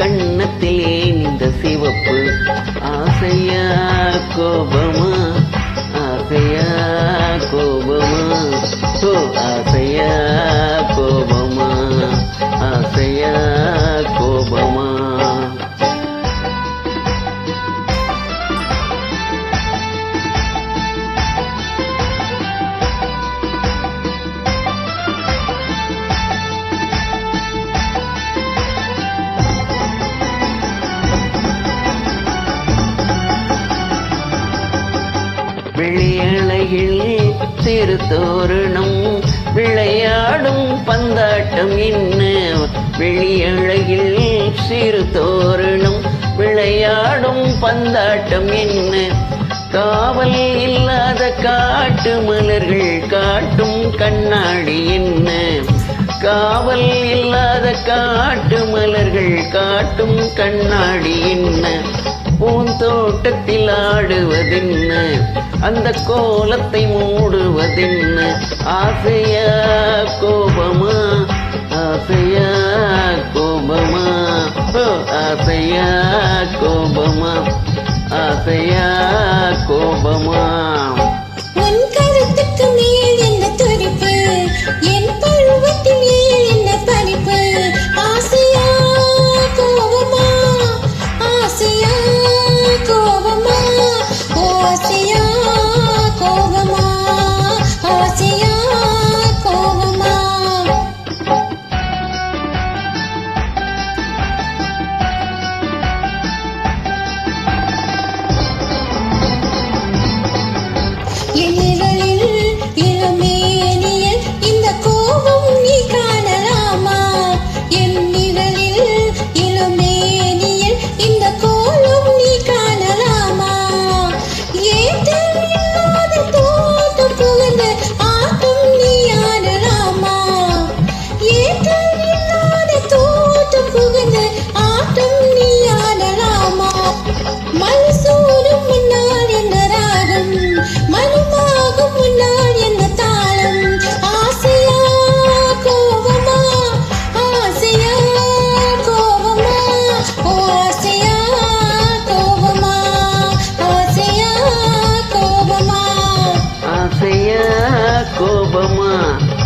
கண்ணத்திலே விழியலையில் சிறுதோரணம் விளையாடும் பந்தாட்டம் என்ன? விழியழகில் சிறு தோரணம் விளையாடும் பந்தாட்டம் என்ன? காவல் இல்லாத காட்டு மலர்கள் காட்டும் கண்ணாடி என்ன? காவல் இல்லாத காட்டு மலர்கள் காட்டும் கண்ணாடி என்ன? பூந்தோட்டத்தில் ஆடுவதென்ன? அந்த கோலத்தை மூடுவதென்ன? ஆசையா கோபமா? ஆசையா கோபமா? ஆசையா கோபமா? ஆசையா கோபமா?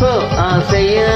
கோபமா ஆசையா?